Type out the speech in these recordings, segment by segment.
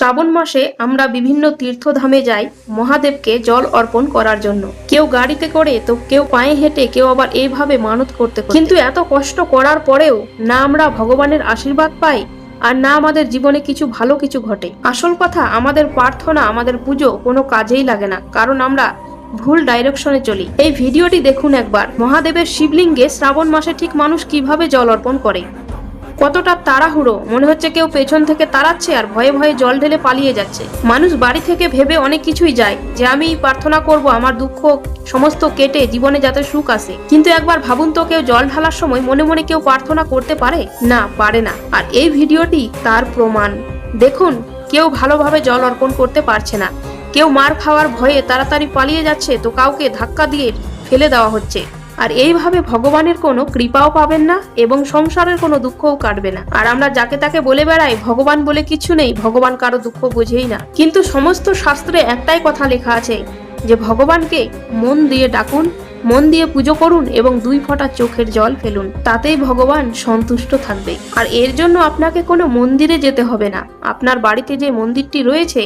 শ্রাবণ মাসে আমরা বিভিন্ন তীর্থধামে যাই মহাদেবকে জল অর্পণ করার জন্য। কেউ গাড়িতে করে, তো কেউ পায়ে হেঁটে, কেউ আবার এইভাবে মানত করতে। কিন্তু এত কষ্ট করার পরেও না আমরা ভগবানের আশীর্বাদ পাই আর না আমাদের জীবনে কিছু ভালো কিছু ঘটে। আসল কথা, আমাদের প্রার্থনা, আমাদের পুজো কোনো কাজেই লাগে না, কারণ আমরা ভুল ডাইরেকশনে চলি। এই ভিডিওটি দেখুন একবার। মহাদেবের শিবলিঙ্গে শ্রাবণ মাসে ঠিক মানুষ কীভাবে জল অর্পণ করে? কতটা তাড়াহুড়ো? মনে হচ্ছে কেউ পেছন থেকে তাড়াচ্ছে আর ভয়ে ভয়ে জল ঢেলে পালিয়ে যাচ্ছে। মানুষ বাড়ি থেকে ভেবে অনেক কিছুই যায়। যে আমি প্রার্থনা করব, আমার দুঃখ সমস্ত কেটে জীবনে যাতে সুখ আসে। কিন্তু একবার ভাবুন তো, কেউ জল ঢালার সময় মনে মনে কেউ প্রার্থনা করতে পারে? না পারে না। আর এই ভিডিওটি তার প্রমাণ। দেখুন, কেউ ভালোভাবে জল অর্পণ করতে পারছে না। কেউ মার খাওয়ার ভয়ে তাড়াতাড়ি পালিয়ে যাচ্ছে, তো কাউকে ধাক্কা দিয়ে ফেলে দেওয়া হচ্ছে। আর এইভাবে ভগবানের কোনো কৃপাও পাবেন না এবং সংসারের কোনো দুঃখও কাটবে না। আর আমরা যাকে তাকে বলে বেড়াই, ভগবান বলে কিছু নেই, ভগবান কারও দুঃখ বোঝেই না। কিন্তু সমস্ত শাস্ত্রে একটাই কথা লেখা আছে যে, ভগবানকে মন দিয়ে ডাকুন, মন দিয়ে পুজো করুন এবং দুই ফোঁটা চোখের জল ফেলুন। তাতেই ভগবান সন্তুষ্ট থাকবে। আর এর জন্য আপনাকে কোনো মন্দিরে যেতে হবে না। আপনার বাড়িতে যে মন্দিরটি রয়েছে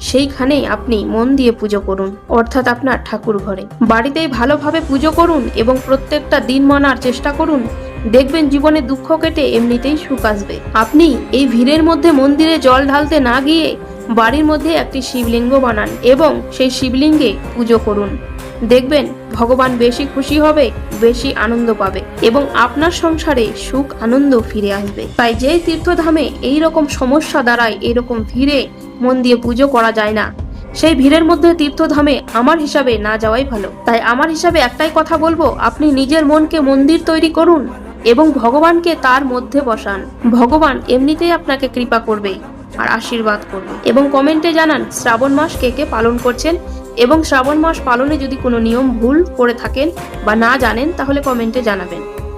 সেইখানেই আপনি মন দিয়ে পুজো করুন, অর্থাৎ আপনার ঠাকুর ঘরে। বাড়িতেই ভালোভাবে পুজো করুন এবং প্রত্যেকটা দিন মানার চেষ্টা করুন। দেখবেন জীবনে দুঃখ কেটে এমনিতেই সুখ আসবে। আপনি এই ভিড়ের মধ্যে মন্দিরে জল ঢালতে না গিয়ে বাড়ির মধ্যে একটি শিবলিঙ্গ বানান এবং সেই শিবলিঙ্গে পুজো করুন। দেখবেন ভগবান বেশি খুশি হবে, বেশি আনন্দ পাবে এবং আপনার সংসারে সুখ, আনন্দ ফিরে আসবে। তাই যেই তীর্থধামে এই রকম সমস্যা দাঁড়ায়, এরকম ভিড়ে মন দিয়ে পুজো করা যায় না। সেই ভিড়ের মধ্যে তীর্থধামে আমার হিসাবে না যাওয়াই ভালো। তাই আমার হিসাবে একটাই কথা বলব, আপনি নিজের মনকে মন্দির তৈরি করুন এবং ভগবানকে তার মধ্যে বসান। ভগবান এমনিতেই আপনাকে কৃপা করবে আর আশীর্বাদ করবে। এবং কমেন্টে জানান, শ্রাবণ মাস কে কে পালন করছেন এবং শ্রাবণ মাস পালনে যদি কোনো নিয়ম ভুল করে থাকেন বা না জানেন, তাহলে কমেন্টে জানাবেন।